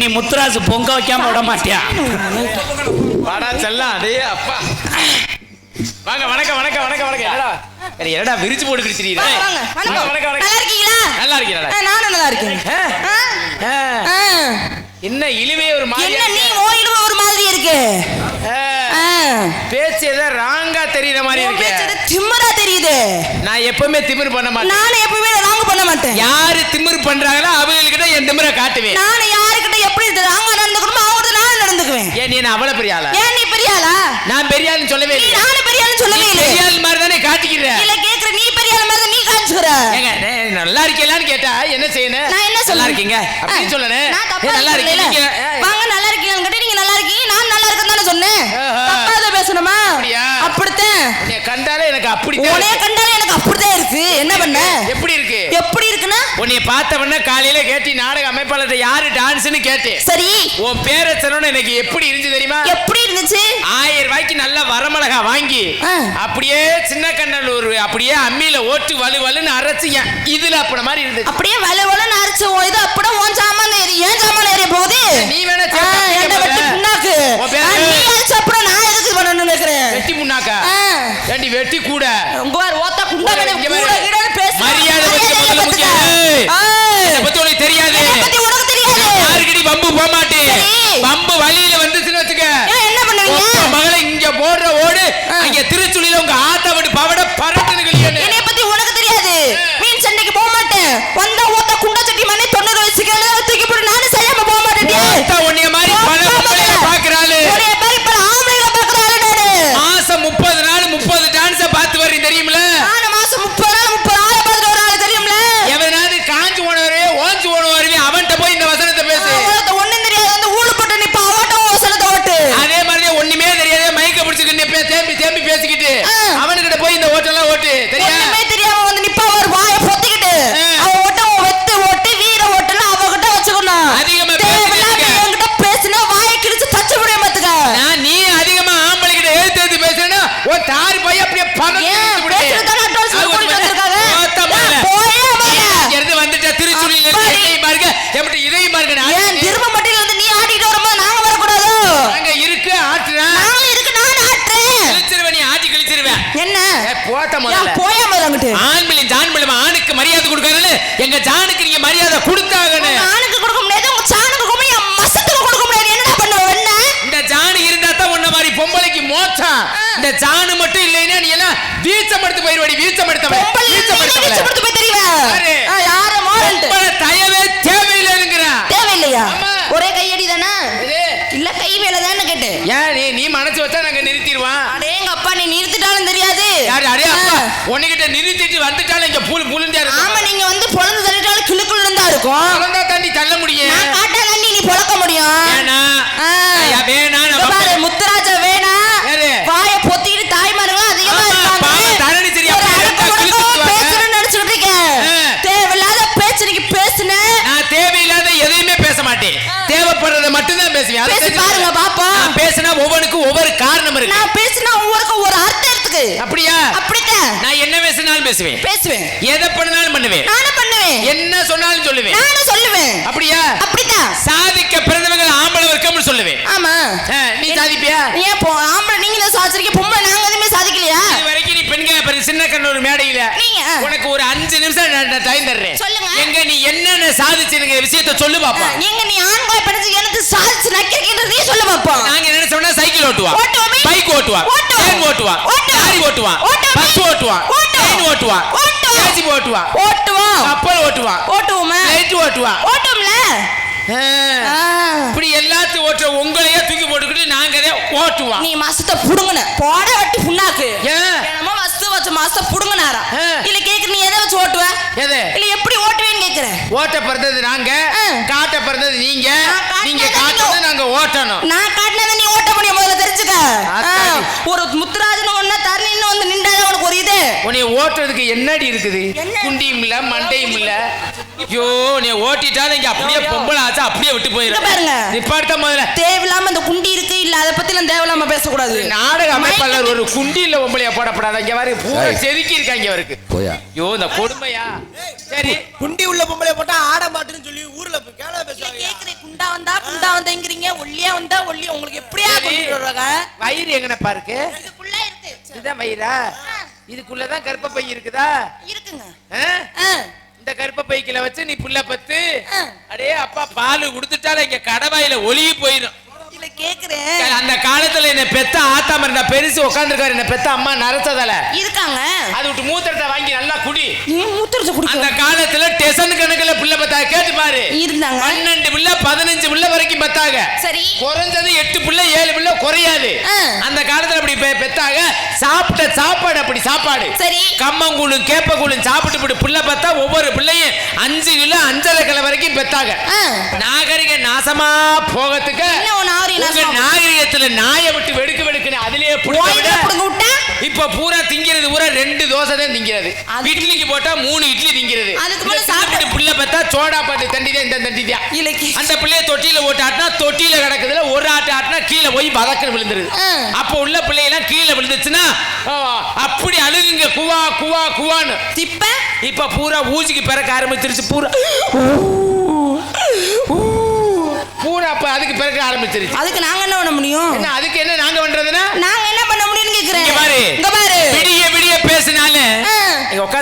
நீ முத்துராசு பொங்க வைக்காம விட மாட்டியா? வாடா செல்லாம் டேய் அப்பா. வாங்க வணக்கம் வணக்கம் வணக்கம் வணக்கம். என்னடா விரிச்சு போட்டு வாங்க, வணக்கம். வணக்கம் வணக்கம். நல்லா இருக்கீங்களா? நல்லா இருக்கீங்களா நானும் நல்லா இருக்கேன். என்ன இழுவே ஒரு மாதிரி என்ன நீ ஓயிடும் ஒரு மாதிரி இருக்கு. பேச்சு ஏதோ ராங்கா தெரியற மாதிரி இருக்கு. திமிரா தெரியுது. நான் எப்பவுமே திமிரு பண்ண மாட்டேன். நானும் எப்பவுமே பண்ண மாட்டேன் யாரு திமிரு பண்றாங்களோ அவங்ககிட்ட என் திமிரை காட்டுவேன். நானும் யாருக்கிட்ட எப்படி ராங்க நடந்துக்கணுமோ அவங்க நானும் நடந்துக்குவேன். ஏன் நீ அவ்வளவு பெரிய ஆளா? ஏன் நீ பெரிய ஆளா? நான் பெரிய ஆளுன்னு சொல்லவே இல்லை நானும் பெரிய ஆளுன்னு சொல்லவே இல்லை பெரிய ஆள் மாதிரி தானே காட்டிக்கிற. இல்ல கேக்குற நீ பெரிய ஆளு மாதிரி நீ ஏங்க நே- நல்லா இருக்கீங்களான்னு கேட்டா என்ன செய்யணும் நான் என்ன நல்லா இருக்கீங்க? அப்படின்னு சொல்லணும் நான் தப்பா நல்லா. இருக்கீங்க. வாங்க நல்லா இருக்கீங்கன்னு கேட்டு நீங்க நல்லா இருக்கீங்க நான் நல்லா இருக்கேன்னு தானே சொன்னேன். பேசணுமா? அப்படித்தான். கண்டாலே எனக்கு அப்படி உனைய கண்டாலே எனக்கு அப்படிதான் இருக்கு. என்ன உன்னை பார்த்தவன காலையில கேட்டி நாடக அமைப்பாளர்கிட்ட யாரு டான்ஸ்னு கேட்டேன் சரி. உன் பேரை சொன்னோன்னு எனக்கு எப்படி இருந்துச்சு தெரியுமா? எப்படி இருந்துச்சு? ஆயிரம் ரூபாய்க்கு நல்ல வரமிளகா வாங்கி. அப்படியே சின்ன கண்ணலூர் அப்படியே அம்மியில ஓட்டு வலு வலுன்னு அரைச்சு இதுல அப்பட மாதிரி இருந்துச்சு. அப்படியே வல வலன்னு அரைச்சு இது அப்படியே உன் சாமான் ஏறி ஏன் சாமான் ஏறிய போகுது? நீ வேணா. புண்ணாக்கு. நீ அரைச்ச அப்புறம் நான் எதுக்கு பண்ணணும்னு நினைக்கிறேன்? வெட்டி ஆ. ஏண்டி வெட்டி கூட? உங்க ஓத்தா குண்டா எங்க ஜானுக்கு நீங்க மரியாதை கொடுத்தாகணும் ஆணுக்கு கொடுக்க முடியாது உங்க சாணுக்கு கொடுக்க முடியாது மசத்துக்கு கொடுக்க முடியாது. என்னடா பண்ணுவ என்ன? இந்த ஜானு இருந்தா தான் உன்ன மாதிரி பொம்பளைக்கு மோச்சம் இந்த ஜானு மட்டும் இல்லைன்னா நீ எல்லாம் வீச்சம் எடுத்து போயிருவாடி வீச்சம் எடுத்தவன் வீச்சம் கொடுத்து போய் தெரியவ. யாரு? பொம்பளை தயவே தேவையில்லைங்கிறா. தேவையில்லையா. ஒரே கையடி தானே இல்ல கை வேலை தானே கேட்டு ஏன் நீ நீ மனசு வச்சா நாங்க நிறுத்திடுவான் அடேங்க அப்பா நீ நிறுத்திட்டாலும் தெரியாது. யாரு அடே அப்பா. உன்கிட்ட நிறுத்திட்டு வந்துட்டாலும் இங்க புல் புழுந்தா ஆமா இருக்கும் நீங்க வந்து பொழந்து தள்ளிட்டாலும் கிளுக்குள்ள இருந்தா இருக்கும். குழந்தா தாண்டி தள்ள முடியும். நான் காட்டா தண்ணி நீ பொழக்க முடியும். வேணா. வேணா பாரு முத்துராஜா வேணா? வாயை பொத்திக்கிட்டு தாய்மார்களும் அதிகமா இருக்காங்க. தரணி சரி, ஒரு அப்படியே அடக்க எடுத்தா ஒடுக்கமா கிழிச்சுட்டு வாங்க. பேசணும்னு நினைச்சுக்கிட்டு இருக்கேன். தேவையில்லாத பேச்சு நீங்க பேசுன. நான் தேவையில்லாத எதையுமே பேச மாட்டேன். தேவைப்படுறத மட்டும் தான் பேசுவேன் பேசி பாருங்க. பாப்போம். பேசினா ஒவ்வொன்றுக்கும் ஒவ்வொரு காரணம் இருக்கு. நான் பேசினா ஒவ்வொருக்கும் ஒரு அர்த்தம் அப்படியா? அப்படித்தான். நான் என்ன பேசினாலும் பேசுவேன். பேசுவேன். எதை பண்ணாலும் பண்ணுவேன். நானும் பண்ணுவேன். என்ன சொன்னாலும் சொல்லுவேன். நானும் சொல்லுவேன். அப்படியா? அப்படித்தான். சாதிக்க பிறந்தவங்க ஆம்பளை வர்க்கம்னு சொல்லுவேன். ஆமா. நீ சாதிப்பியா? ஏன் ஆம்பளை நீங்களே சாதிச்சிருக்கீங்க பொம்பளை பாரு, சின்ன கண்ணு ஒரு மேடையில. உனக்கு ஒரு அஞ்சு நிமிஷம் டைம் தர்றேன் சொல்லுங்க. எங்க நீ என்னென்ன சாதிச்சிருங்க விஷயத்த சொல்லு பாப்பா எங்க நீ ஆண்களை படிச்சு எனக்கு சாதிச்சு நக்கிறீங்க சொல்லு பாப்போம் நாங்க என்ன சொன்னா சைக்கிள் ஓட்டுவான் ஓட்டுவோமே. பைக் ஓட்டுவான் ஓட்டுவோம். ட்ரெயின் ஓட்டுவான் ஓட்டுவோம். லாரி ஓட்டுவான் ஓட்டுவோமே. பஸ் ஓட்டுவான் ஓட்டுவோம். ட்ரெயின் ஓட்டுவான் ஓட்டுவோம். ஜேசிபி ஓட்டுவான் ஓட்டுவோம் கப்பல் ஓட்டுவான் ஓட்டுவோமா லைட் ஓட்டுவான். ஆ. இப்படி எல்லாத்தையும் ஓட்டுற உங்களையே தூக்கி போட்டுக்கிட்டு நாங்க அதை ஓட்டுவான் நீ மாசத்தை புடுங்குன போட வட்டி புண்ணாக்கு ஏன்? வச்ச மாசத்தை புடுங்குனாரா. இல்ல கேக்குற நீ எதை வச்சு ஓட்டுவ? எது? இல்ல எப்படி ஓட்டுவேன்னு கேக்குறேன் ஓட்ட பிறந்தது நாங்க. காட்ட பிறந்தது நீங்க. நீங்க காட்டுறது நாங்க ஓட்டணும். நான் காட்டினதை நீ ஓட்ட முடியும் முதல்ல தெரிஞ்சுக்க? ஒரு முத்துராஜன் ஒண்ணு தரணின்னு வந்து நின்றாதான் உனக்கு ஒரு இது. உன்னை ஓட்டுறதுக்கு என்னடி இருக்குது? குண்டியும் இல்ல மண்டையும் இல்ல. ஐயோ நீ ஓட்டிட்டாலும் இங்க அப்படியே பொம்பளை ஆச்சு அப்படியே விட்டு இங்க போயிடும் பாருங்க. நிப்பாட்ட முதல்ல. தேவையில்லாம இந்த குண்டி இருக்கு இல்ல அதை பத்தி எல்லாம் தேவையில்லாம பேசக்கூடாது. நாடக அமைப்பாளர் ஒரு குண்டில பொம்பளையா போடப்படாத இங்க வர பூரா. செதுக்கி இருக்காங்க அவருக்கு போயா. ஐயோ இந்த கொடுமையா? சரி. குண்டி உள்ள பொம்பளை போட்டா ஆட மாட்டுன்னு சொல்லி ஊர்ல கேள இல்ல, பேசுவாங்க கேக்குறேன் குண்டா வந்தா குண்டா வந்தேங்கிறீங்க ஒல்லியா வந்தா ஒல்லி. உங்களுக்கு எப்படியா. கொண்டு வருவாங்க வயிறு எங்கனப்பா இருக்கு இதுக்குள்ள இருக்கு. இதுதான் வயிறா? இதுக்குள்ளதான் கர்ப்பப்பை இருக்குதா? இருக்குங்க. இந்த கர்ப்பப்பைக்குள்ள வச்சு நீ புள்ள பத்து. அடே அப்பா பால் கொடுத்துட்டால இங்க கடவாயில ஒளியி போயிடும் அந்த காலத்துல என்ன பெத்த ஆத்தா மருந்த பெருசு உட்காந்துருக்காரு என்ன பெத்த அம்மா நரச்சதால. இருக்காங்க. அது விட்டு மூத்திரத்தை வாங்கி நல்லா குடி. மூத்திரத்தை அந்த குடிக்க காலத்துல டெசன் கணக்குல பிள்ளை பத்தா கேட்டு பாரு. இருந்தாங்க. பன்னெண்டு பிள்ளை பதினஞ்சு பிள்ளை வரைக்கும் பத்தாங்க சரி. குறைஞ்சது எட்டு பிள்ளை ஏழு பிள்ளை குறையாது. அந்த காலத்துல அப்படி பெ- பெத்தாங்க சாப்பிட்ட சாப்பாடு அப்படி சாப்பாடு. சரி. கம்மங்கூழும் கேப்பக்கூழும் சாப்பிட்டு போட்டு பிள்ளை பார்த்தா ஒவ்வொரு பிள்ளையும் அஞ்சு கிலோ அஞ்சரை கிலோ வரைக்கும் பெத்தாங்க ஆ. நாகரிக நாசமா போகத்துக்கு? நாகரிகத்துல நாயை விட்டு வெடுக்கு வெடுக்குன்னு அதுலயே புடுங்க விட்டா? இப்ப பூரா திங்கிறது பூரா ரெண்டு தோசை தான் திங்கிறது. இட்லிக்கு போட்டா மூணு இட்லி திங்கிறது. அதுக்கு மேல இந்த சாப்பிட- சின்னப்பிடி புள்ள பார்த்தா சோடா பாட்டு தண்டி தான் இந்த தண்டி தான். இலக்கி. அந்த பிள்ளைய தொட்டியில ஓட்டு ஆட்டினா தொட்டியில கிடக்குதுல ஒரு ஆட்டு ஆட்டினா கீழே போய் வதக்கன்னு விழுந்துருது. அப்போ உள்ள பிள்ளையெல்லாம் கீழே விழுந்துச்சுன்னா அப்படி அழுகுங்க குவா குவா குவான்னு. திப்ப. இப்ப பூரா ஊசிக்கு பிறக்க ஆரம்பிச்சிருச்சு பூரா. பூரா அப்ப அதுக்கு பிறக்க ஆரம்பிச்சிருச்சு. அதுக்கு நாங்க என்ன பண்ண முடியும்? அதுக்கு என்ன நாங்க பண்றதுன்னா? நாங்க என்ன பண்ண முடியும்னு கேக்குறேன் இங்க பாரு இங்க பாரு விடிய விடிய பேசினால ஆ.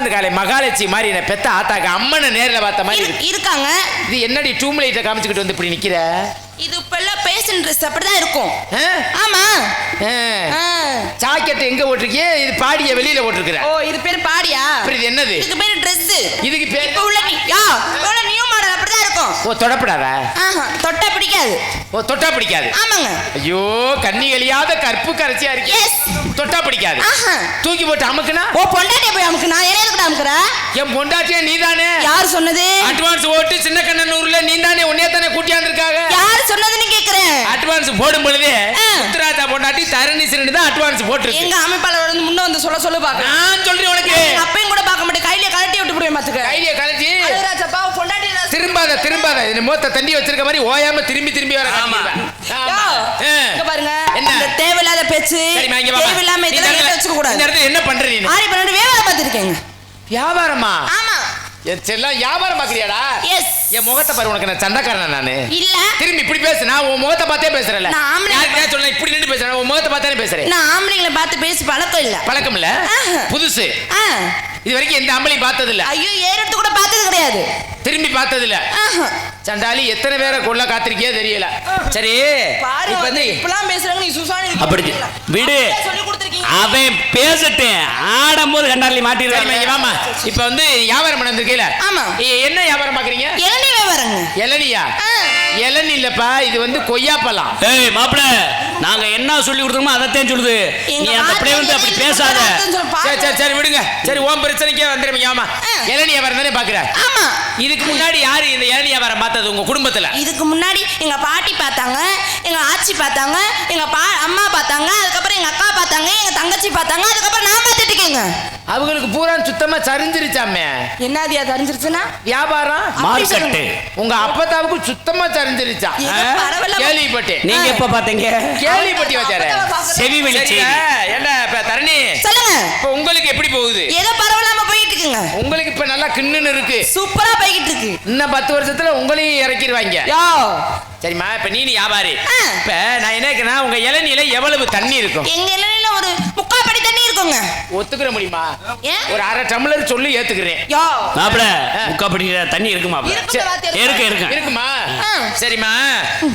இங்க உட்காந்து காலை மகாலட்சுமி மாதிரி என்ன பெத்த ஆத்தாக்க அம்மனை நேர்ல பார்த்த மாதிரி இரு- இருக்கு. இருக்காங்க. இது என்னடி டூம் லைட்டை காமிச்சுக்கிட்டு வந்து இப்படி நிக்கிற? இது இப்ப எல்லாம் பேஷன் ட்ரெஸ் அப்படிதான் இருக்கும். ஆ? ஆமா. ஆ. ஆ. ஜாக்கெட் எங்க போட்டிருக்கிய? இது பாடிய வெளியில போட்டிருக்கிற. ஓ இது பேர் பாடியா? அப்புறம் இது என்னது? இதுக்கு பேரு Dress. இதுக்கு பேர் இப்ப உள்ள நீ யா இப்ப இருக்கும் ஓ தொடப்படாத. தொட்டா பிடிக்காது. ஓ தொட்டா பிடிக்காது. ஆமாங்க. ஐயோ கண்ணி கழியாத கற்பு கரைச்சியா இருக்கு. தொட்டா பிடிக்காது. தூக்கி போட்டு அமுக்குனா? ஓ பொண்டாட்டிய போய் அமுக்கு நான் என்ன எதுக்கு அமுக்குற? என் பொண்டாட்டியா நீதானே? யார் சொன்னது? அட்வான்ஸ் ஓட்டு சின்ன கண்ணனூர்ல நீ தானே உன்னே தானே கூட்டியாந்துருக்காங்க யார் சொன்னதுன்னு கேக்குறேன். அட்வான்ஸ் போடும் பொழுதே ஆ. உத்தராஜா பொண்டாட்டி தரணி சிறண்டு தான் அட்வான்ஸ் எங்க அமைப்பாளர் வந்து முன்ன வந்து சொல்ல சொல்ல பாக்குறேன். நான் சொல்றேன் உனக்கு. அப்பையும் கூட பார்க்க மாட்டேன். கையில கழட்டி விட்டு போய் பாத்துக்க அழகுராஜப்பா பொண்டாட்டி திரும்பாத திரும்பாத. மொத்த தண்டி வச்சிருக்க மாதிரி ஓயாம திரும்பி திரும்பி வர ஆமா. பாருங்க. என்ன? தேவையில்லாத பேச்சு. தேவையில்லாம இதெல்லாம் வச்சுக்க கூடாது இந்த இடத்துல என்ன பண்ற நீ ஆரி பன்னெண்டு வியாபாரம் பார்த்துருக்கேங்க. வியாபாரமா? ஆமா. செல்லம் வியாபாரம் பாக்குறியாடா எஸ் என் முகத்தை பாரு உனக்கு நான் சண்டைக்காரனா நானு? இல்ல. திரும்பி இப்படி பேசு. நான் உன் முகத்தை பார்த்தே பேசுறேன்ல. நான் ஆம்பளை. சொல்ல இப்படி நின்று பேசுறேன். உன் முகத்தை பார்த்தானே பேசுறேன். நான் ஆம்பளைங்களை பார்த்து பேசி பழக்கம் இல்ல. பழக்கம் இல்ல. புதுசு. இது வரைக்கும் எந்த அம்பளையும் பார்த்தது இல்ல ஐயோ ஏறெடுத்து கூட பார்த்தது கிடையாது. திரும்பி பார்த்தது இல்ல ஆஹா. சண்டாளி எத்தனை பேரை கொள்ள காத்திருக்கியோ தெரியல. சரி. பாரு இப்ப வந்து இப்பலாம் பேசுறாங்க நீ சுசானி அப்படி விடு. சொல்லி கொடுத்துருக்கீங்க. அவன் பேசட்டேன் ஆடும்போது கண்டாலி மாட்டிடுவாங்க வாம்மா. இப்ப வந்து வியாபாரம் பண்ண வந்திருக்கீல ஆமா. ஏ, என்ன வியாபாரம் பாக்குறீங்க? இளநீ வியாபாரங்க. இளநியா? ஆ. இளநி இல்லப்பா இது வந்து கொய்யாப்பழம். ஏய் மாப்பிள. நாங்க என்ன சொல்லி கொடுத்தோமோ அதைத்தான் சொல்லுது. நீ அந்த பிள்ளை வந்து அப்படி பேசாத. சரி சரி சரி விடுங்க. சரி ஓம் பிரச்சனைக்கே வந்துருமீங்க ஆமா. இளநி வியாபாரம் தானே பாக்குற? ஆமா. இதுக்கு முன்னாடி யாரு இந்த இளநி வியாபாரம் பார்த்தது உங்க குடும்பத்துல? இதுக்கு முன்னாடி எங்க பாட்டி பார்த்தாங்க எங்க ஆச்சி பார்த்தாங்க எங்க பா அம்மா பார்த்தாங்க அதுக்கப்புறம் எங்க அக்கா பார்த்தாங்க எங்க தங்கச்சி பார்த்தாங்க அதுக்கப்புறம் நான் பார்த்துட்டு இருக்கேங்க. அவங்களுக்கு பூரா சுத்தமா சரிஞ்சிருச்சாமே. என்னதியா தெரிஞ்சிருச்சுன்னா வியாபாரம்? மார்க்கெட்டு. உங்க அப்பத்தாவுக்கு சுத்தமா சரிஞ்சிருச்சா? கேள்விப்பட்டேன். நீங்க எப்ப பாத்தீங்க? கேள்விப்பட்டி வச்சாரு செவி வெளி சரிங்க, செய்தி. என்ன இப்ப தரணி சொல்லுங்க. இப்ப உங்களுக்கு எப்படி போகுது? ஏதோ பரவாயில்லாம போயிட்டு இருக்குங்க உங்களுக்கு இப்ப நல்லா கிண்ணுன்னு இருக்கு. சூப்பரா போய்கிட்டு இருக்கு இன்னும் பத்து வருஷத்துல உங்களையும் இறக்கிடுவாங்க. யோ. சரிம்மா இப்ப நீ வியாபாரி. இப்ப நான் என்ன கேக்குறேன்னா, உங்க இளநில எவ்வளவு தண்ணி இருக்கும்? எங்க இலையில ஒரு இருக்குங்க ஒத்துக்கிற முடியுமா? ஏன்? ஒரு அரை டம்ளர் சொல்லி ஏத்துக்கிறேன். யோ. மாப்பிள முக்கா படி தண்ணி இருக்கு மாப்பிள. இருக்குங்க வாத்தியார். இருக்கு இருக்கு. இருக்குமா? ஆ. சரிம்மா.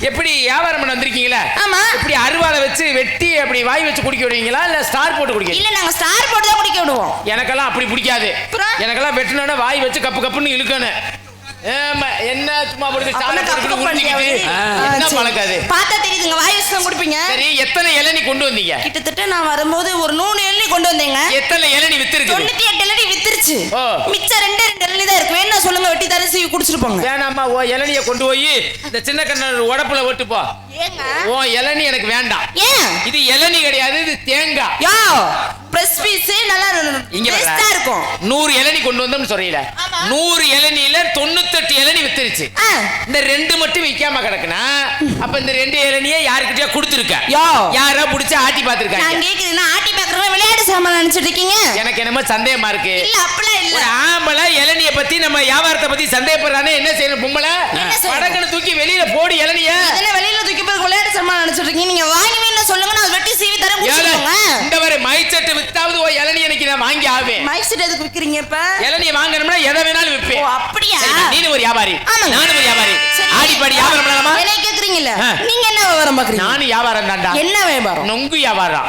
எப்படி வியாபாரம் பண்ண வந்திருக்கீங்களா? ஆமா. இப்படி அருவாளை வச்சு வெட்டி அப்படி வாய் வச்சு குடிக்க விடுவீங்களா? இல்ல ஸ்டார் போட்டு குடிக்க இல்ல நாங்க ஸ்டார் போட்டு தான் குடிக்க விடுவோம். எனக்கெல்லாம் அப்படி பிடிக்காது. அப்புறம்? எனக்கெல்லாம் வெட்டினோட வாய் வச்சு கப்பு கப்புன்னு இழுக்கணும். என்ன சும்மா. பழக்காது பார்த்தா தெரியுதுங்க வாய் வச்சு குடிப்பீங்க. சரி எத்தனை இளநி கொண்டு வந்தீங்க? கிட்டத்தட்ட நான் வரும்போது ஒரு நூறு எள்ளி கொண்டு வந்தேங்க. எத்தனை இளநி வித்திருக்கு தொண்ணூத்தி எட்டு எள்ளி வித்துருச்சு. ஓ. மிச்சம் ரெண்டே ரெண்டு எள்ளி தான் இருக்கு. வேணா சொல்லுங்க வெட்டி தர சீவி குடிச்சிட்டு போங்க. வேணாம்மா ஓ இளநிய கொண்டு போய் இந்த சின்ன கண்ணர் உடப்புல ஓட்டு போ. ஏங்க. ஓ இளநி எனக்கு வேண்டாம். ஏன்? இது இளநி கிடையாது இது தேங்காய். யோ. பிரஸ் பீஸ் நல்லா இங்க. டேஸ்டா இருக்கும். நூறு இளநி கொண்டு வந்தோம்னு சொல்றீல. நூறு இளநில தொண்ணூத்தெட்டு இளநி வித்துருச்சு. இந்த ரெண்டு மட்டும் விக்காம கிடக்குனா அப்ப இந்த ரெண்டு இளநிய யாருக்கிட்டயா கொடுத்துருக்க. யாரா புடிச்சு ஆட்டி நான் பாத்துருக்காங்க கேக்குறேன்னா ஆட்டி பாக்குறவங்க விளையாட்டு சாமான் நினைச்சிட்டு இருக்கீங்க? எனக்கு என்னமோ சந்தேகமா இருக்கு. இல்ல அப்படிலாம் இல்ல. ஆம்பளை இளநிய பத்தி நம்ம வியாபாரத்தை பத்தி சந்தேகப்படுறானே என்ன செய்யணும் பொம்பளை? வடக்குன்னு தூக்கி வெளியில போடு இளநிய. இதெல்லாம் வெளியில தூக்கி போய் விளையாட்டு சாமான் நினைச்சிட்டு இருக்கீங்க. நீங்க வாங்கி வேணும் சொல்லுங்க நான் வெட்டி சீவி தரேன் இந்த மைச்சட்டு வித்தாவது ஓ இளநி எனக்கு நான் வாங்கி ஆவேன். மைக் செட் எதுக்கு விக்கிறீங்க இப்ப இளநிய வாங்கணும்னா எதை வேணாலும் ஓ விற்பேன் அப்படியா நீனு ஒரு வியாபாரி. நானும் ஒரு வியாபாரி. ஆடி பாடி வியாபாரம் பண்ணலாமா? என்னைய கேக்குறீங்கல்ல. ஆ. நீங்க என்ன வியாபாரம் பாக்குறீங்க? நானும் வியாபாரம் தான்டா. என்ன வியாபாரம்? நொங்கு வியாபாரம்.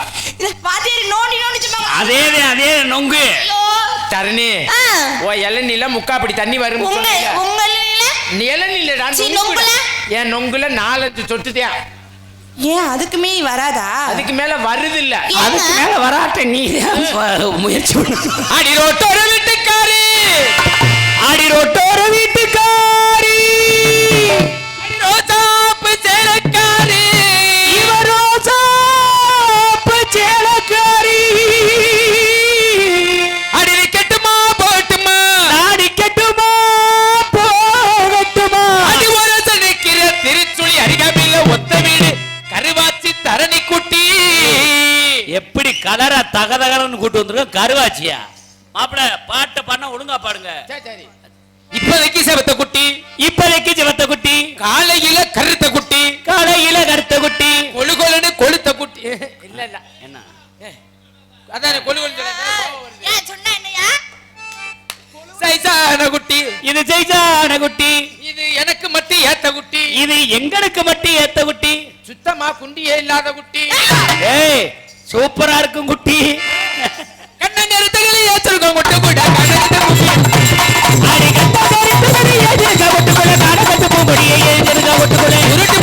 பாத்தியாரி நோண்டி நோண்டி சும்மா அதே அதே நொங்கு. தரணி. ஓ இளநில முக்கா அப்படி தண்ணி வரும் உங்க உங்க சீ, நொங்குல? என் நொங்குல நாலஞ்சு சொட்டுதேன். ஏன் அதுக்கு மீறி வராதா? அதுக்கு மேல வருது இல்ல? அதுக்கு மேல வராட்ட நீ முயற்சி அடி ரோட்டோர வீட்டுக்காரி! ஆடி ரோட்டோர வீட்டுக்காரி! அடி ரோசாப்பு கலர தகதகலன்னு கூட்டு வந்திருக்க கருவாச்சியா? மாப்பிள பாட்டு பண்ண ஒழுங்கா பாடுங்க. சரி இப்போதைக்கு செவத்த குட்டி இப்பதைக்கு சிவத்த குட்டி. காலையில கருத்த குட்டி. காலையில கருத்த குட்டி. கொழு கொழுன்னு கொளுத்த குட்டி. இல்ல இல்ல. என்ன? அதான் கொழு கொழு ஏன் சொன்னா என்னையா? சைசான குட்டி. இது ஜெய்ஜான குட்டி. இது எனக்கு மட்டும் ஏத்த குட்டி. இது எங்களுக்கு மட்டும் ஏத்த குட்டி. சுத்தமா குண்டியே இல்லாத குட்டி. ஏய் சூப்பரா இருக்கும் குட்டி. கண்ணங்கருத்தகளை ஏற்றிருக்கோம் குட்டி கூட கண்ணங்கருத்த ஒட்டுக்குள்ள நாடகத்து பூம்படியை ஏதிருக்க ஒட்டுக்குள்ள உருட்டு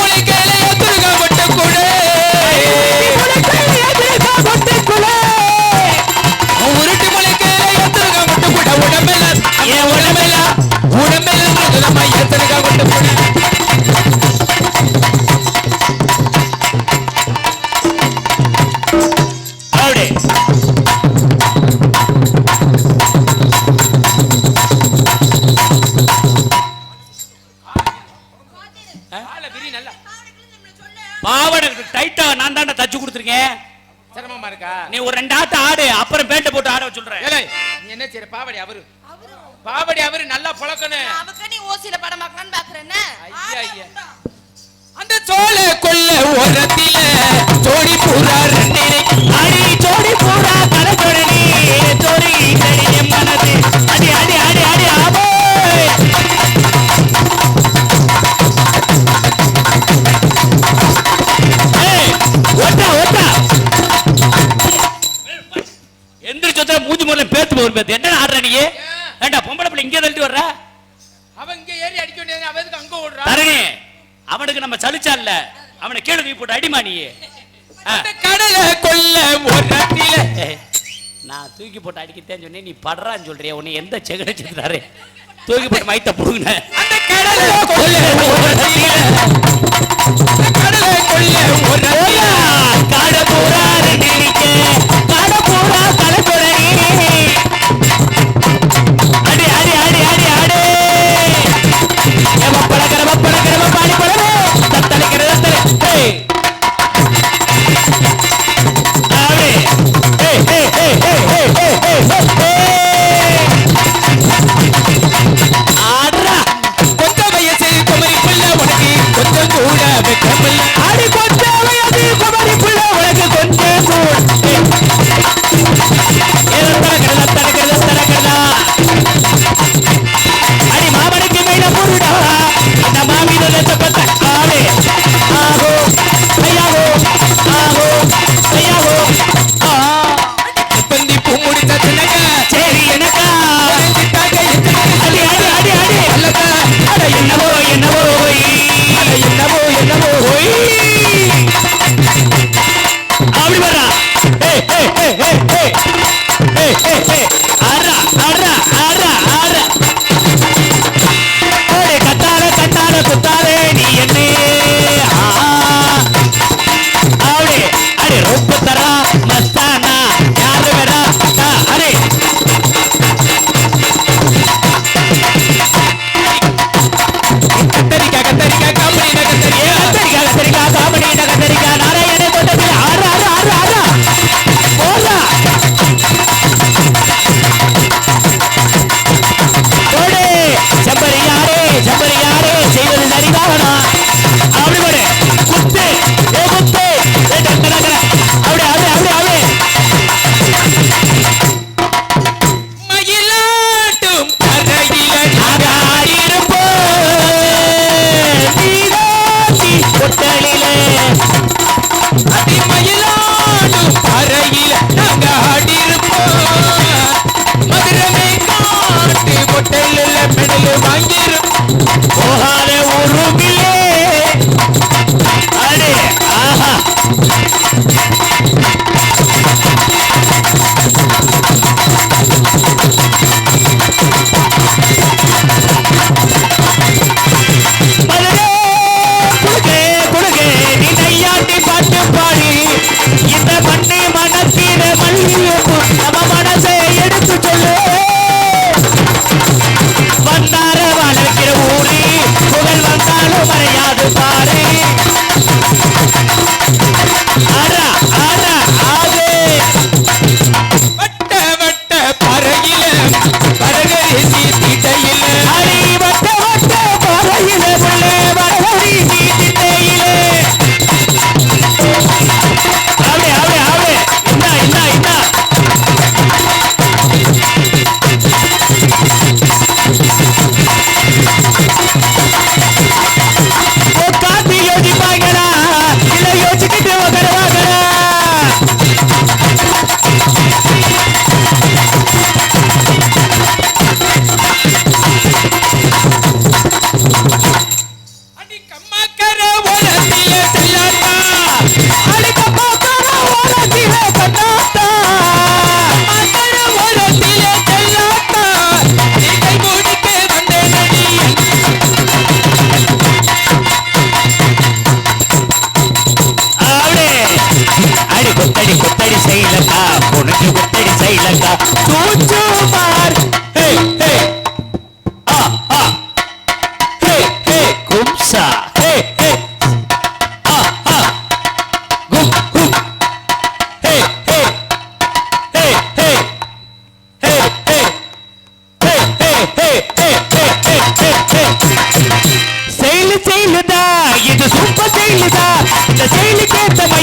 அடிமா நீ? கடலை கொல்ல ஓரத்தில ஏய், நான் தூக்கி போட்டு அடிக்கத்தேன்னு சொன்னேன். நீ படுறான்னு சொல்றிய உன்னை எந்த செகட செஞ்சுறாரு தூக்கி போட்டு மைத்த புடுங்கின. அந்த கடலை கொல்ல ஓரத்தில அந்த கடலை கொல்ல ஓரத்தில காட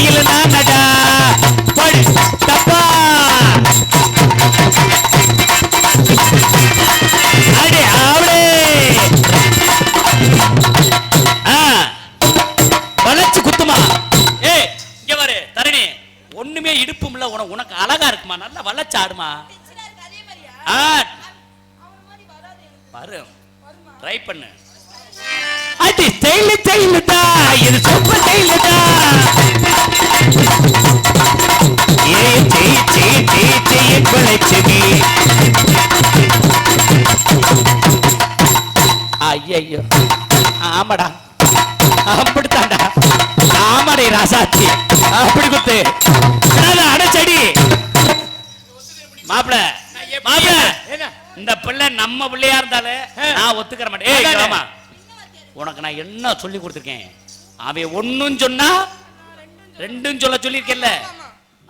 கோயில் நானடா. படி தப்பா ஐயோ ஆமாடா. அப்படித்தான்டா. ஆமாடே ராசாச்சி அப்படி குத்து. அடைச்சடி மாப்பிள மாப்பிள. என்ன? இந்த பிள்ளை நம்ம பிள்ளையா இருந்தாலே நான் ஒத்துக்கிற மாட்டேன். உனக்கு நான் என்ன சொல்லி கொடுத்துருக்கேன்? அவன் ஒண்ணும் சொன்னா ரெண்டும் சொல்ல சொல்லியிருக்கேன்ல.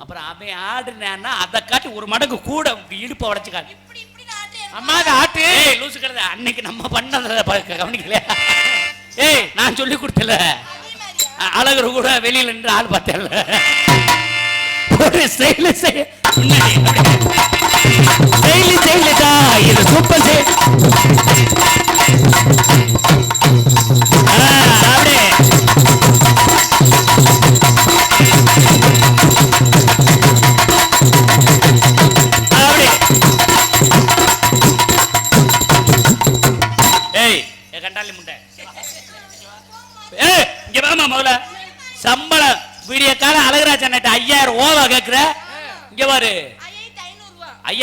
அப்புறம் அவன் ஆடுனான்னா அதை காட்டி ஒரு மடங்கு கூட இடுப்பை உடைச்சு காட்டு அம்மா அதை ஆட்டு. லூசு கழுத அன்னைக்கு நம்ம பண்ணதை கவனிக்கல கவனிக்கலையா? ஏய் நான் சொல்லி கொடுத்தல அழகர் கூட வெளியில நின்று ஆள் பார்த்தேன்ல. ஒரு ஸ்டைல் ஸ்டைல் ஸ்டைல் இது சூப்பர் செயல்.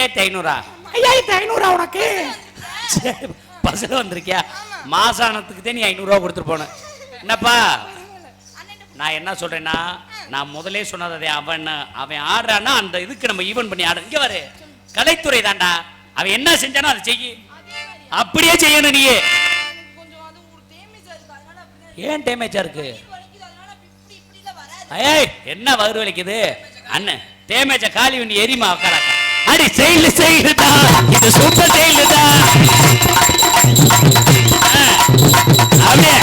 ஐயாயிரத்தி ஐநூறா? ஐயாயிரத்தி ஐநூறா உனக்கு? சரி, வந்திருக்கியா? மாசானத்துக்கு தான் நீ ஐநூறுரூவா கொடுத்துட்டு போன. என்னப்பா? நான் என்ன சொல்றேன்னா நான் முதலே சொன்னதே அவன் அவன் ஆடுறான்னா அந்த இதுக்கு நம்ம ஈவன் பண்ணி ஆடு. இங்க பாரு. கலைத்துறை தான்டா. அவன் என்ன செஞ்சானோ அதை செய்யி அப்படியே செய்யணும் நீயே. ஏன் டேமேஜா இருக்கு? ஏய் என்ன வயிறு வலிக்குது? அண்ணன் டேமேஜ காலி பண்ணி எரிமா உட்காராக்க அடி செயல் செயலுதா இது சூப்பர் செயலுதா ஆ, அப்படியே.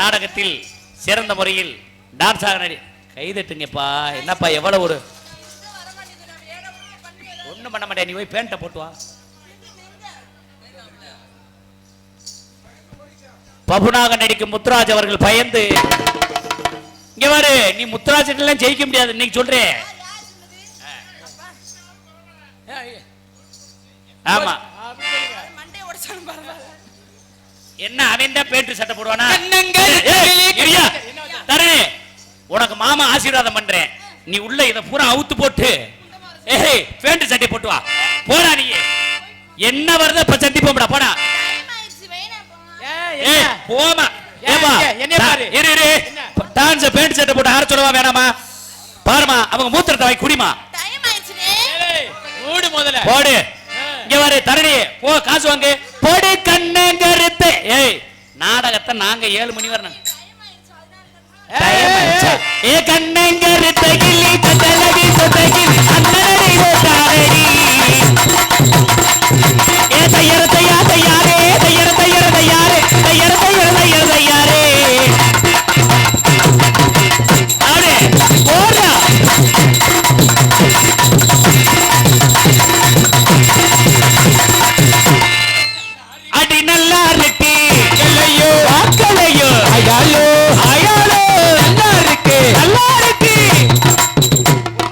நாடகத்தில் சிறந்த முறையில் டான்ஸ் ஆக நடி கைதட்டுங்கப்பா என்னப்பா எவ்வளோ ஒரு ஒன்றும் பண்ண மாட்டேன். நீ போய் பேண்ட்டை போட்டுவா பபுனாக நடிக்கும் முத்துராஜ் அவர்கள் பயந்து இங்க பாரு நீ முத்துராஜ் எல்லாம் ஜெயிக்க முடியாது. இன்னைக்கு சொல்றேன். ஆமா. என்ன அவன் தான் பேட்டு சட்டை போடுவானா. தரணி உனக்கு மாமா ஆசீர்வாதம் பண்றேன். நீ உள்ள இத பூரா அவுத்து போட்டு ஏய் பேண்ட் சட்டை போட்டு வா. போடா நீ. என்ன வருதோ இப்ப சட்டி போடா போடா. ஏய் போமா. என்னைய பாரு. இரு இரு. என்ன? டான்ஸ் பேண்ட் சட்டை போட்டு ஆர சொல்லவா வேணாமா? பாருமா அவங்க மூத்திரத்தை வாங்கி குடிமா. மூடு முதல்ல. போடு. இங்க வரு தரணி. போ காசு வாங்கு. போடு. கண்ணங்கருத்து ஏய் நாடகத்தை நாங்க ஏழு மணி வரணும். ஏ கண்ணங்கருத்த தகிலி கட்டலகி சொத்தகில் அண்ணனடி ஓட்டாரடி ஏ தையர தையா தையாரே தையர தையர தையாரே தையர தையர தையர தையாரே. அடே போடா அடி நல்லா வாக்கலையோ அயாலோ அயாலோ நல்லா இருக்கு. நல்லா இருக்கு.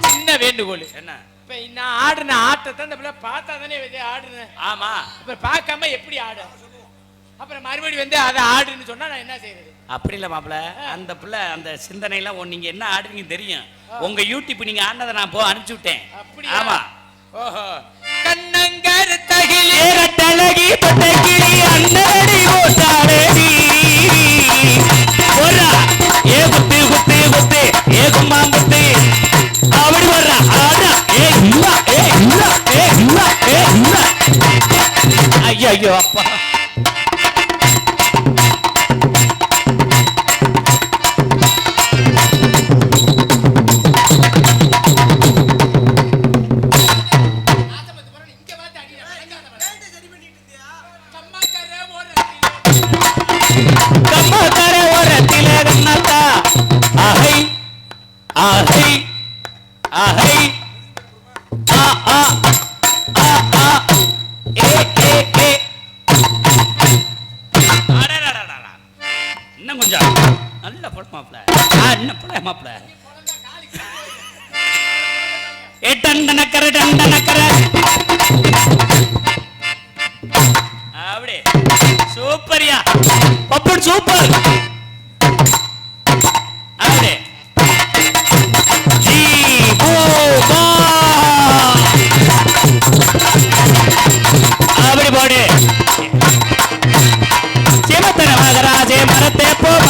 சின்ன வேண்டுகோள். என்ன? இப்ப நான் ஆடுன ஆட்டத்தை இந்த பிள்ளை பார்த்தா தானே ஆடுனேன் ஆமா. அப்புறம் பார்க்காம எப்படி ஆடு? அப்புறம் மறுபடியும் வந்து அதை ஆடுன்னு சொன்னா நான் என்ன செய்யறது அப்படி இல்ல மாப்பிள. அந்த பிள்ளை அந்த சிந்தனை எல்லாம் உன் நீங்க என்ன ஆடுவீங்க தெரியும். உங்க யூடியூப் நீங்க ஆடினதை நான் போ அனுப்பிச்சு விட்டேன்? ஆமா. ஓஹோ. கண்ணங்கரு தகிலே. ஏகட்டழகி தொட்டகிளி அண்ணடி ஓட்டாடடி போறா ஏ குத்து குத்து குத்து. ஏ கும்மாங்குத்து அப்படி வர்றா ஆடா ஏ இல்லா ஏ இல்லா ஏ இல்லா ஏ இல்லா ஐயோ ஐயோ அப்பா. இங்க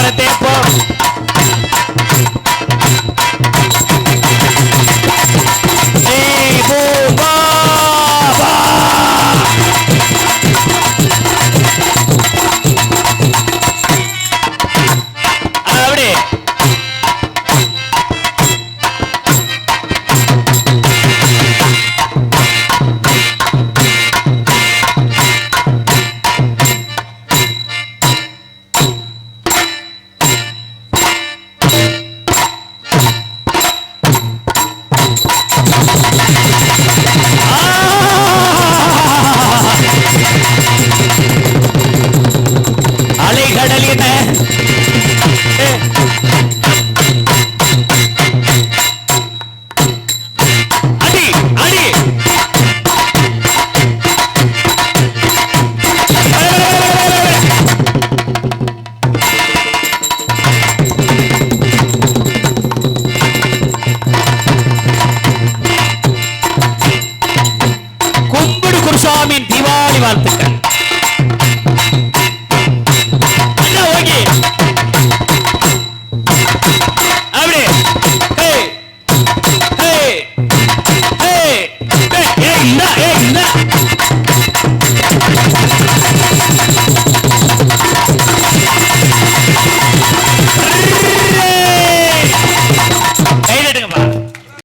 भारते